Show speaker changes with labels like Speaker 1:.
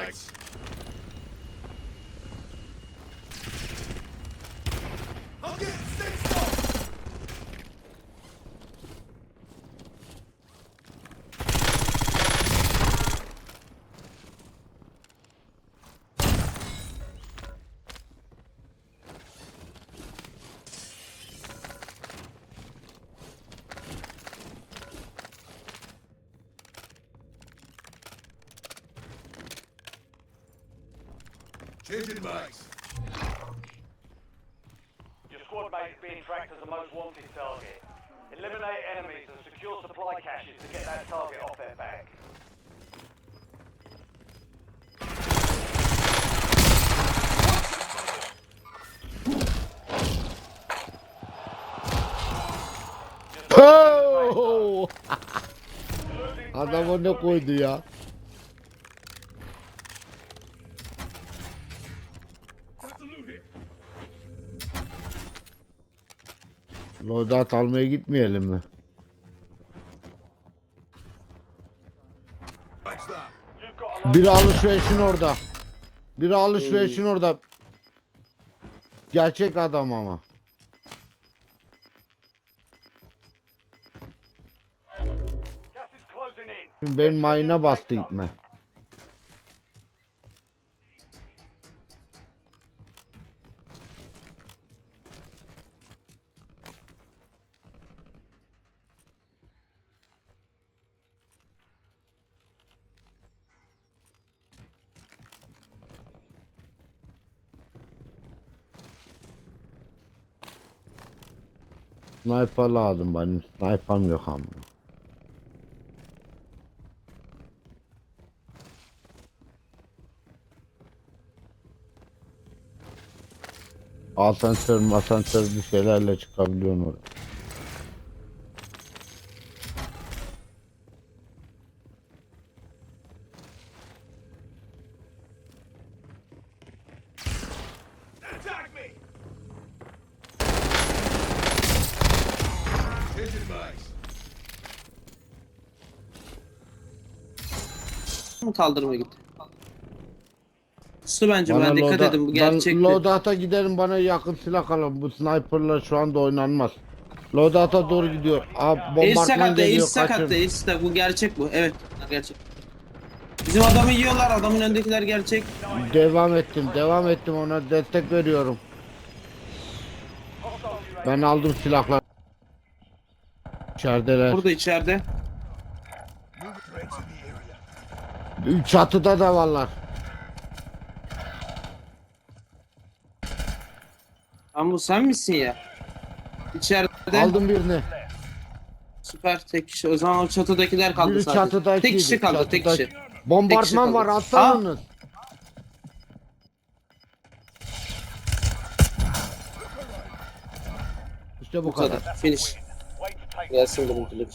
Speaker 1: Alex. Changing mags.
Speaker 2: Your squad mate is being tracked as the most wanted target. Eliminate enemies and secure supply caches to get that target off their back.
Speaker 3: Oo! Adam o ne koydu ya? Loadout almaya gitmeyelim mi? Biri alışverişin orada. Biri alışverişin orada. Gerçek adam ama. Şimdi benim mayına bastı gitme. Sniper lazım benim. Sniper'm yok ama. Asansör masansör bir şeylerle çıkabiliyorsun oraya.
Speaker 1: Attack me.
Speaker 4: Mı kaldırıma gitti? Su bence
Speaker 3: Bana
Speaker 4: ben dikkat edin bu
Speaker 3: ben
Speaker 4: gerçekti.
Speaker 3: loadout'a giderim bana yakın silah alın. Bu sniper'la şu anda oynanmaz. Loadout'a doğru gidiyor. Abi bombardıman
Speaker 4: sakatta,
Speaker 3: geliyor
Speaker 4: sakatta,
Speaker 3: kaçın.
Speaker 4: Ace sakat. Bu gerçek bu. Evet, gerçek. Bizim adamı yiyorlar, adamın önündekiler gerçek.
Speaker 3: Devam ettim devam ettim ona destek veriyorum. Ben aldım silahlar. İçerideler.
Speaker 4: Burada içeride.
Speaker 3: Çatıda da varlar.
Speaker 4: Ama bu sen misin ya? İçeride.
Speaker 3: Aldım birini.
Speaker 4: Süper tek kişi. O zaman o çatıdakiler kaldı
Speaker 3: Biri
Speaker 4: sadece. Tek kişi kaldı, tek
Speaker 3: çatıdaki.
Speaker 4: kişi.
Speaker 3: Bombardman
Speaker 4: kaldı.
Speaker 3: var atsanız. İşte bu
Speaker 4: Bu
Speaker 3: kadar.
Speaker 4: kadar. Finish.
Speaker 2: É
Speaker 4: Gelsin görüntülük.